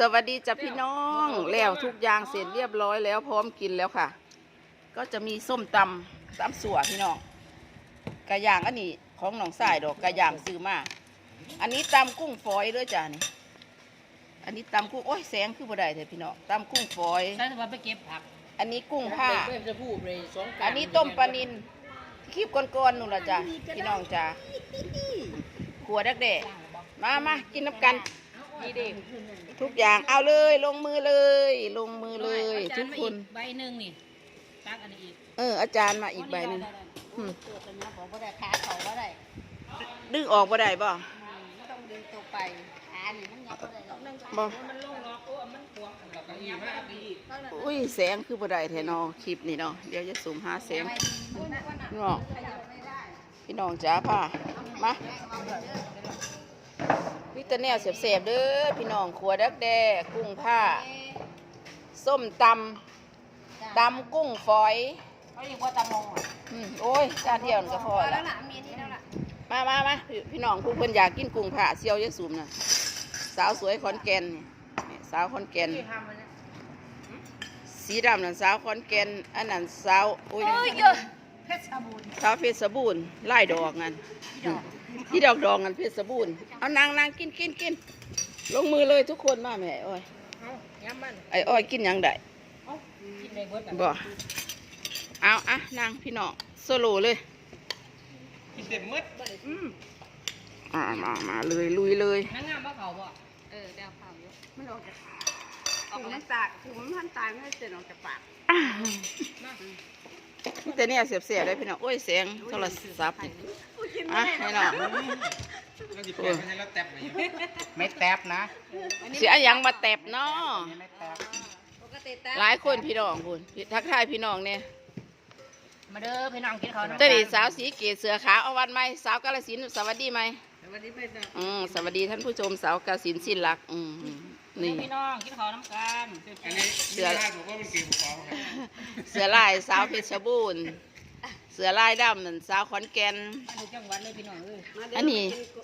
สวัสดีจ้ะพี่น้องแล้วทุกอย่างเสร็จเรียบร้อยแล้วพร้อมกินแล้วค่ะ ก็จะมีส้มตำตำสัวพี่น้องกระย่างอันนี้ของหนองสายดอกกระย่างซื้อมาอันนี้ตำกุ้งฝอยด้วยจ้ะนี่อันนี้ตำกุ้งโอ้ยแสงคือบ่ได้เถอะพี่น้องตำกุ้งฝอยใช่แต่ว่าไปเก็บผัก อันนี้กุ้งผ้าเพื่อจะพูดเลยสองอันนี้ต้มปลานินคลิปก้อนๆนู่นละจ้ะพี่น้องจ้ะขัวดักเดะมามากินน้ำกัน นี่เด็กทุกอย่างเอาเลยลงมือเลย ลงมือเลย ทุกคนใบหนึ่งนี่ตักอันนี้อีกเออ อาจารย์มาอีกใบหนึ่งอืมตัวเป็นนะผมก็ได้ขาเขาก็ได้ดึงออกบ่ได้บ่ไม่ต้องดึงตัวไปขานี่มันยับก็ได้หรอกบ่มันลงล็อกโอ้มันขวางกันแล้วก็อีกมากอีกอุ้ยแสงคือบ่ได้แท้เนอคลิปนี่เนาะเดี๋ยวจะสูมหาแสงพี่น้องพี่น้องจ้าพ่ามา วิตาแนวเสียบๆเด้อพี่น้องขัวดักแด้กุ้งผ้า ส้มตำตำกุ้งฝอยเขาเรียกว่าตะมงอะอืมโอ้ยจานเดียวนั่นก็พอแล้ละวล่ะมีนี่แล้วล่ะมามามาพี่พี่น้องผู้เพิ่นอยากกินกุ้งผ่าเซียวยะสูมน่ะสาวสวยขอนแก่นนี่นี่สาวขอนแก่น ที่ทำมันเนี่ยสีดำนั่นสาวขอนแก่นอันนั้นสาวโอ้ย เพชรบูรณ์สาวเพชรบูรณ์ไล่ดอกนั่นที่ดอกดอกนั่นเพชรบูรณ์เอานางนางกินกินกินลงมือเลยทุกคนมาแม่อ้อยเอาย้ำมันไอ้อ้อยกินหยังได้เอากินในเบิร์ดบ่เอาอะนางพี่น้องโซโลเลยกินเต็มมืดอืมอ่ามามาเลยลุยเลยนั่งงามปะเขาบ่เออเดี๋ยวเผาอยู่มันออกจากถุงมันตากถุงมันพันตายไม่ให้เสร็จออกจากปากอ่า แต่เนี่ยเสียบๆได้พี่น้องโอ้ยเสียงโทรศัพท์นี่อะนี่เนาะเราจะเปลี่ยนไม่ใช่แล้วแตบเลยไม่แตบนะเสียหยังมาแตบเนาะไม่แตบปกติตาหลายคนพี่น้องคุณทักทายพี่น้องเนี่ยมาเด้อพี่น้องกินข้าวน้ำตอนนี้สาวสีเกศเสือขาวเอาวันไหมสาวกาลสินธุ์สวัสดีไหมวันนี้ไม่ได้อืมสวัสดีท่านผู้ชมสาวกาลสินธุ์สิ้นรัก อืม นี่ พี่น้องกินข้าวน้ำกันอันนี้เสือบอกว่ามันเกี่ยวกับความครับเสือลายสาวเพชรบูรณ์เสือลายดำนั่นสาวขอนแก่นทุกจังหวัดเลยพี่น้องเอ้ยอันนี้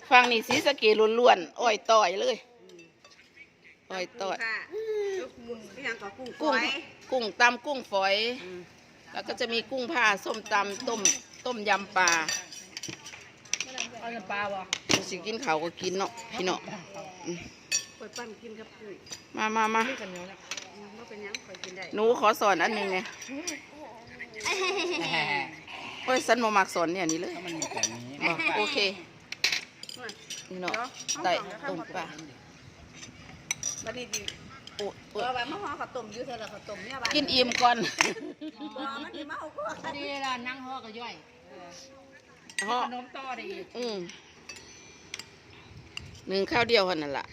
ฟังนี่สีสะเกล้วนๆอ้อยต่อยเลยอ้อยต่อยค่ะลูกมุงก็ยังกับกุ้งกุ้งฝอยกุ้งตำกุ้งฝอย แล้วก็จะมีกุ้งผ้าส้มตำต้มต้มยำปลาเอาน้ำปลาบ่สิกินเขาวก็กินเนาะพี่เนาะอืมเปิดปั้นกินกับกุ้งมามามากันเหนียวนะอืมว่าเป็นหยังคอยกินได้หนูขอสอนอันหนึ่งไงโอ้ยสันโมมักสอนเนี่ยนี่เลยถ้ามันมีแต่นี้บอกโอเคนี่เนาะไต่ต้มปลาบัดนี้ดิโอ้โอ้เอาไว้มาห่อข้าวต้มอยู่เท่าไหร่ข้าวต้มเนี่ยบ้านกินอิ่มก่อนบ่มันสิมาเอาก็พอดีล่ะนั่งห่อก็ย่อยห่อขนมต่อได้อีกอืมหนึ่งข้าวเดียวคนนั่นแหละข้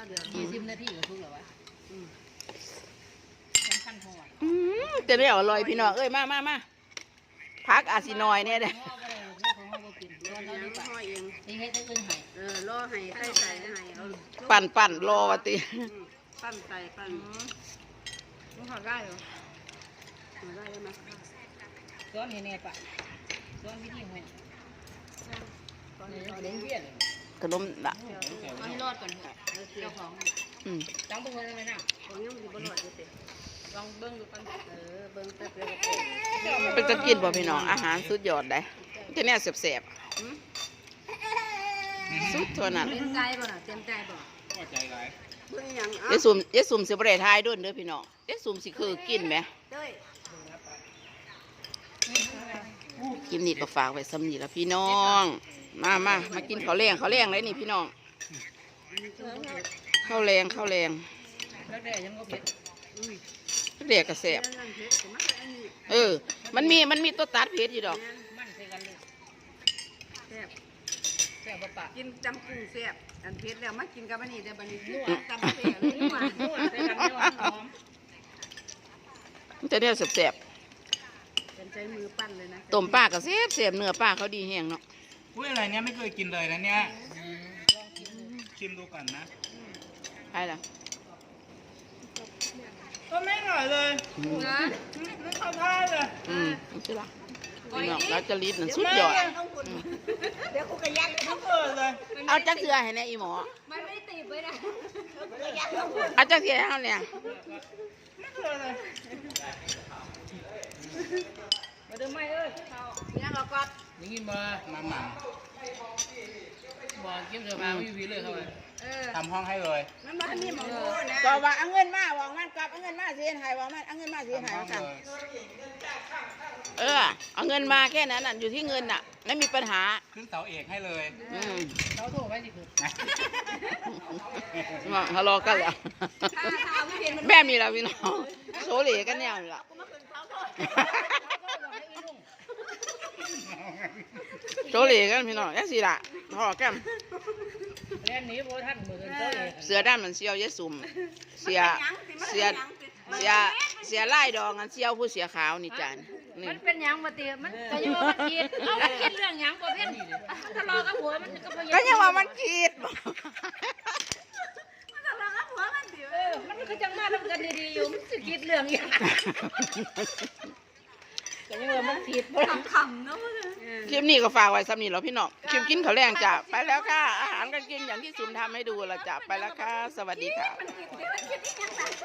าวเดียวยี่สิบนาทีก็ทุกแล้ววะสำคัญห่ออืมจะได้อร่อยพี่น้องเอ้ยมามามาพักอาสินอยเนี่ยเด้อห่อก็ได้ห่อห่อก็กินรอหเรายัดีงกว่าห่อเองนี่ให้ตั้งอื่นให้เออรอให้ไข่ใส่ให้เอาปั่นปั่นรอวะติอืมปั้นใส่ปั้นมันห่อได้เหรอห่อได้ไหมซ้อนให้แน่ปะซ้อนวิธีห่อตอนนี้เราเลี้ยงเบี้ยเลย ขนมละเอาให้รอดก่อนเถอะเจ้าของอืมจังบุ้งเลยไหมนะของยังมันอยู่บนหลอดอยู่ติลองเบิ้งดูกันเออเบิ่งแป๊บเดียวก็เป็นเป็นจะกินบ่พี่น้องอาหารสุดยอดเลยจะเนี่ยแสบๆสุดเท่านั้นเต็มใจบ่น่ะเต็มใจบ่ก็ใจร้ายเบิ่งหยังยายสุ่มยายสุ่มสิบ่ได้ทายด้วยเด้อพี่น้องยายสุ่มสิคือกินไหม เด้ยกินนี่ก็ฝากไว้สำนีละพี่น้อง มามามากินข้าวแรงข้าวแรงเลยนี่พี่น้องข้าวแรงข้าวแรงแล้วแต่ยังก็เผ็ดเรียกกระแสบนั่นเผ็ดสิมาอันนี้เออ มันมีมันมีตัวตัดเผ็ดอยู่ดอกมันใส่กันเลยแซ่บแซ่บปะกินจำกุ้งแซ่บอันเผ็ดแล้วมากินกับอันนี้ได้อบัดนี้นัวจำแซ่บเลยนัวนัวใส่กันนัวหอมมันจะเนี่ยแสบ เป็นใจมือปั้นเลยนะๆต้มปลากระแสบแสบเนื้อปลาเขาดีแห้งเนาะอุ้ยอะไรเนี้ยไม่เคยกินเลยนะเนี่ยชิมดูก่อนนะใช่ละก็ไม่อร่อยเลยนะไม่เข้าท่าเลยอืมนี่สิละพี่น้องแล้วจะลิ้นนั่นสุดยอดต้องคุณเดี๋ยวกูกระยันเลยเปิดเลย เอาจักเสือให้แน่อีหมอ มันไม่ได้ตีบไว้นะกูกระยันต้องเอาจักเสียเฮาเนี่ย มาเดิมไม่เอ้ยเขาเนี่ยเราก็ได้ยินบ่มาหม่บ่เก็บเสื้อผ้าไม่อยู่พี่เลยเข้าไปเออำทำห้องให้เลยมันมาที่หมองดูนะก็ว่าเอาเงินมาบอกมันกลับเอาเงินมาสิให้บอกมันเอาเงินมาสิให้ทำห้องกันเลยเออ เอาเงินมาแค่นั้นน่ะอยู่ที่เงินน่ะไม่มีปัญหาขึ้นเสาเอกให้เลยอืมเขาโทรไปสิคือว่าทะเลาะกันแล้วถ้าถ้าไม่เห็นมันแบบนี้ล่ะพี่น้องโซเหลกันแนวนี่ล่ะ กูมาขึ้นเขา โทษโซเหลกันพี่น้องจังซี่ล่ะทะเลาะกันเล่นนี้บ่ทันมือเจ้าเองเสือด้านมันเสียวยายสุ่มเสียเสียเสียเสียไล่ดองกันเสียวผู้เสียขาวนี่จานนี่มันเป็นหยังบ่ติมันก็อยู่ว่ามันคิดเอามันคิดเรื่องหยังบ่เพ่นมันทะเลาะกับผัวมันก็บ่ก็ยังว่ามันคิดมันทะเลาะกับผัวมันสิเออมันก็จังมาทำกันดีๆอยู่มันสิคิดเรื่องอย่า งก็ยังว่ามันผิดบ่ขำๆเนาะมันคลิปนี้ก็ฝากไว้สำนีแล้วพี่น้องคลิปกินข้าวแรงจ้ะไปแล้วค่ะ อาหารการกินอย่างที่ซุมทำให้ดูและจ้ะไปแล้วค่ะ สวัสดีค่ะ มันคิดมันคิดอีหยัง